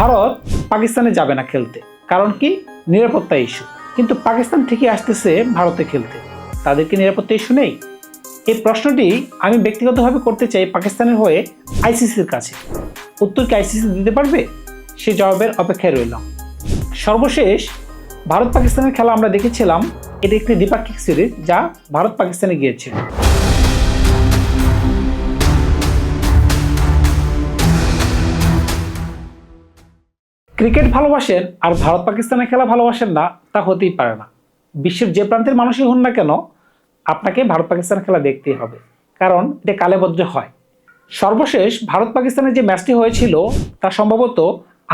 ভারত পাকিস্তানে যাবে না খেলতে। কারণ কি? নিরাপত্তা ইস্যু কিন্তু পাকিস্তান থেকে আসতেছে ভারতে খেলতে। তাদের কি নিরাপত্তা ইস্যু নেই? এই প্রশ্নটি আমি ব্যক্তিগতভাবে করতে চাই পাকিস্তানের হয়ে আইসিসির কাছে। উত্তর কি আইসিসি দিতে পারবে? সে জবাবের অপেক্ষায় রইলাম সর্বশেষ ভারত পাকিস্তানের খেলা আমরা দেখেছিলাম। এটি একটি দ্বিপাক্ষিক সিরিজ যা ভারত পাকিস্তানে গিয়েছিল। ক্রিকেট ভালোবাসেন আর ভারত পাকিস্তানের খেলা ভালোবাসেন না, তা হতেই পারে না। বিশ্বের যে প্রান্তের মানুষই হন না কেন, আপনাকে ভারত পাকিস্তানের খেলা দেখতেই হবে। কারণ এটা কালেবদ্রে হয়। সর্বশেষ ভারত পাকিস্তানের যে ম্যাচটি হয়েছিল, তা সম্ভবত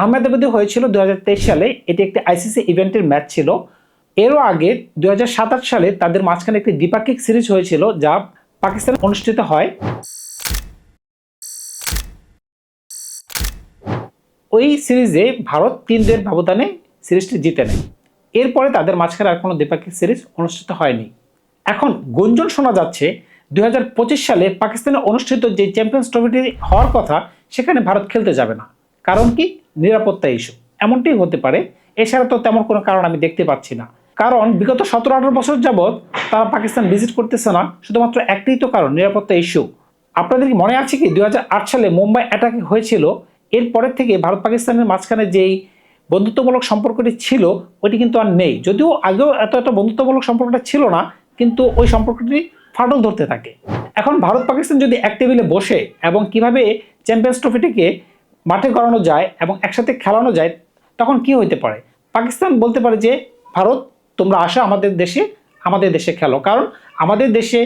আহমেদাবাদে হয়েছিল দু হাজার তেইশ সালে। এটি একটি আইসিসি ইভেন্টের ম্যাচ ছিল। এরও আগে দু সালে তাদের মাঝখানে একটি দ্বিপাক্ষিক সিরিজ হয়েছিল, যা পাকিস্তানে অনুষ্ঠিত হয়। ওই সিরিজে ভারত তিন দুয়ের ব্যবধানে সিরিজটি জিতে নেয়। এরপরে তাদের মাঝখানে আর কোনো দ্বিপাক্ষিক সিরিজ অনুষ্ঠিত হয়নি। এখন গুঞ্জন শোনা যাচ্ছে, দুই হাজার পঁচিশ সালে পাকিস্তানে অনুষ্ঠিত যে চ্যাম্পিয়ন্স ট্রফিটি হওয়ার কথা, সেখানে ভারত খেলতে যাবে না। কারণ কি? নিরাপত্তা ইস্যু। এমনটি হতে পারে, এছাড়া তো তেমন কোনো কারণ আমি দেখতে পাচ্ছি না। কারণ বিগত সতেরো আঠারো বছর যাবৎ তারা পাকিস্তান ভিজিট করতেছে না, শুধুমাত্র একটাই তো কারণ, নিরাপত্তা ইস্যু। আপনাদের মনে আছে কি? দুই হাজার আট সালে মুম্বাই অ্যাটাক হয়েছিল এরপরের থেকে ভারত পাকিস্তানের মাঝখানে যেই বন্ধুত্বমূলক সম্পর্কটি ছিল, ওইটি কিন্তু আর নেই। যদিও আগেও এত এত বন্ধুত্বমূলক সম্পর্কটা ছিল না, কিন্তু ওই সম্পর্কটি ফাটল ধরতে থাকে। এখন ভারত পাকিস্তান যদি এক টেবিলে বসে এবং কীভাবে চ্যাম্পিয়ন্স ট্রফিটিকে মাঠে গড়ানো যায় এবং একসাথে খেলানো যায়, তখন কি হইতে পারে? পাকিস্তান বলতে পারে যে, ভারত, তোমরা আসো আমাদের দেশে আমাদের দেশে খেলো। কারণ আমাদের দেশে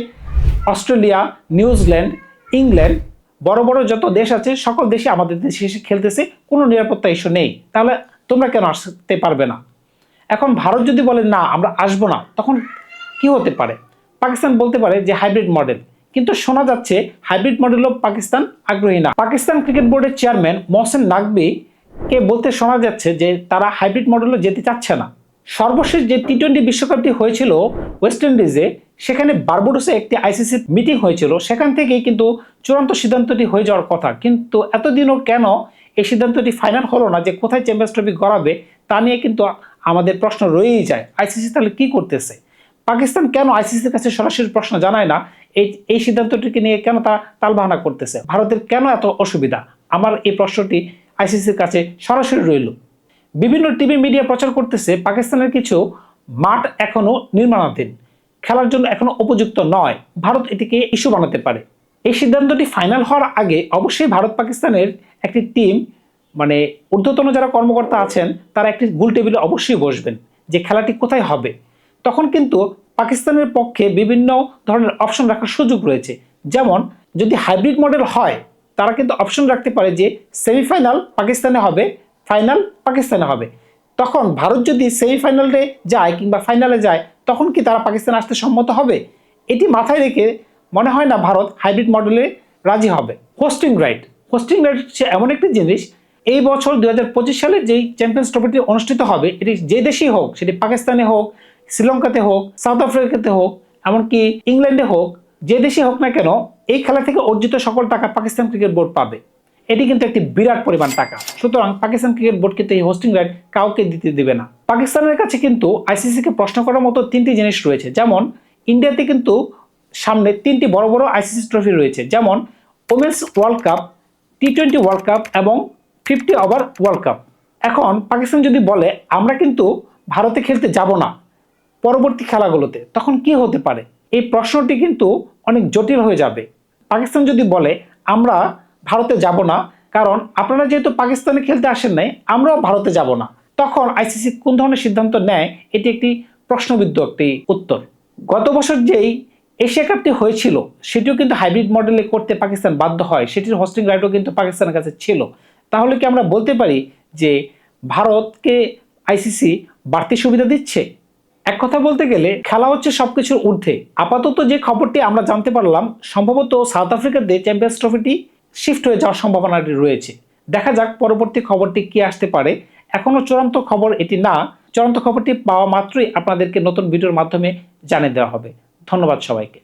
অস্ট্রেলিয়া, নিউজিল্যান্ড, ইংল্যান্ড বড় বড় যত দেশ আছে, সকল দেশে আমাদের দেশে এসে খেলতেছে, কোনো নিরাপত্তা ইস্যু নেই। তাহলে তোমরা কেন আসতে পারবে না? এখন ভারত যদি বলে, না, আমরা আসব না, তখন কি হতে পারে? পাকিস্তান বলতে পারে যে, হাইব্রিড মডেল। কিন্তু শোনা যাচ্ছে, হাইব্রিড মডেলও পাকিস্তান আগ্রহী না। পাকিস্তান ক্রিকেট বোর্ডের চেয়ারম্যান মহসেন নাকবি কে বলতে শোনা যাচ্ছে যে, তারা হাইব্রিড মডেলও যেতে চাচ্ছে না। সর্বশেষ যে টি টোয়েন্টি বিশ্বকাপটি হয়েছিল ওয়েস্ট ইন্ডিজে সেখানে বারবাডোসে একটি আইসিসি মিটিং হয়েছিল। সেখান থেকেই কিন্তু চূড়ান্ত সিদ্ধান্তটি হয়ে যাওয়ার কথা। কিন্তু এতদিনও কেন এই সিদ্ধান্তটি ফাইনাল হলো না? যে কোথায় চ্যাম্পিয়ন্স ট্রফি গড়াবে, তা নিয়ে কিন্তু আমাদের প্রশ্ন রয়েই যায়। আইসিসি তাহলে কী করতেছে? পাকিস্তান কেন আইসিসির কাছে সরাসরি প্রশ্ন জানায় না? এই এই সিদ্ধান্তটিকে নিয়ে কেন তা তালবাহানা করতেছে? ভারতের কেন এত অসুবিধা? আমার এই প্রশ্নটি আইসিসির কাছে সরাসরি রইল। বিভিন্ন টিভি মিডিয়া প্রচার করতেছে, পাকিস্তানের কিছু মাঠ এখনও নির্মাণাধীন। খেলার জন্য এখনও উপযুক্ত নয়। ভারত এটিকে ইস্যু বানাতে পারে। এই সিদ্ধান্তটি ফাইনাল হওয়ার আগে অবশ্যই ভারত পাকিস্তানের একটি টিম মানে ঊর্ধ্বতন যারা কর্মকর্তা আছেন, তারা একটি গোল টেবিলে অবশ্যই বসবেন যে খেলাটি কোথায় হবে। তখন কিন্তু পাকিস্তানের পক্ষে বিভিন্ন ধরনের অপশন রাখার সুযোগ রয়েছে। যেমন, যদি হাইব্রিড মডেল হয়, তারা কিন্তু অপশন রাখতে পারে যে সেমিফাইনাল পাকিস্তানে হবে ফাইনাল পাকিস্তানে হবে। তখন ভারত যদি সেমিফাইনালে যায় কিংবা ফাইনালে যায় তখন কি তারা পাকিস্তানে আসতে সম্মত হবে? এটি মাথায় রেখে মনে হয় না ভারত হাইব্রিড মডেলে রাজি হবে। হোস্টিং রাইট হোস্টিং রাইট হচ্ছে এমন একটি জিনিস, এই বছর দু হাজার সালে যেই চ্যাম্পিয়ন্স ট্রফিটি অনুষ্ঠিত হবে, এটি যে দেশেই হোক, সেটি পাকিস্তানে হোক, শ্রীলঙ্কাতে হোক সাউথ আফ্রিকাতে হোক, এমনকি ইংল্যান্ডে হোক, যে দেশে হোক না কেন, এই খেলা থেকে অর্জিত সকল টাকা পাকিস্তান ক্রিকেট বোর্ড পাবে। এটি কিন্তু একটি বিরাট পরিমাণ টাকা। সুতরাং পাকিস্তান ক্রিকেট বোর্ড কিন্তু এই হোস্টিং রাইট কাউকে দিতে দেবে না। পাকিস্তানের কাছে কিন্তু আইসিসিকে প্রশ্ন করার মতো তিনটি জিনিস রয়েছে। যেমন, ইন্ডিয়াতে কিন্তু সামনে তিনটি বড় বড় আইসিসি ট্রফি রয়েছে। যেমন women's world cup T twenty world cup এবং ফিফটি ওভার ওয়ার্ল্ড কাপ এখন পাকিস্তান যদি বলে, আমরা কিন্তু ভারতে খেলতে যাব না পরবর্তী খেলাগুলোতে, তখন কি হতে পারে? এই প্রশ্নটি কিন্তু অনেক জটিল হয়ে যাবে। পাকিস্তান যদি বলে, আমরা ভারতে যাব না। কারণ আপনারা যেহেতু পাকিস্তানে খেলতে আসেন নাই, আমরাও ভারতে যাব না। তখন আইসিসি কোন ধরনের সিদ্ধান্ত নেয়, এটি একটি প্রশ্নবিদ্ধ একটি উত্তর। গত বছর যেই এশিয়া কাপটি হয়েছিল, সেটিও কিন্তু হাইব্রিড মডেলে করতে পাকিস্তান বাধ্য হয়। সেটির হোস্টিং রাইটও কিন্তু পাকিস্তানের কাছে ছিল। তাহলে কি আমরা বলতে পারি যে ভারতকে আইসিসি বাড়তি সুবিধা দিচ্ছে? এক কথা বলতে গেলে খেলা হচ্ছে সব কিছুর ঊর্ধ্বে। আপাতত যে খবরটি আমরা জানতে পারলাম, সম্ভবত সাউথ আফ্রিকাতে চ্যাম্পিয়ন্স ট্রফিটি শিফট হয়ে যাওয়ার সম্ভাবনাটি রয়েছে। দেখা যাক পরবর্তী খবরটি কি আসতে পারে। এখনও চূড়ান্ত খবর এটি না। চূড়ান্ত খবরটি পাওয়া মাত্রই আপনাদেরকে নতুন ভিডিওর মাধ্যমে জানিয়ে দেওয়া হবে। ধন্যবাদ সবাইকে।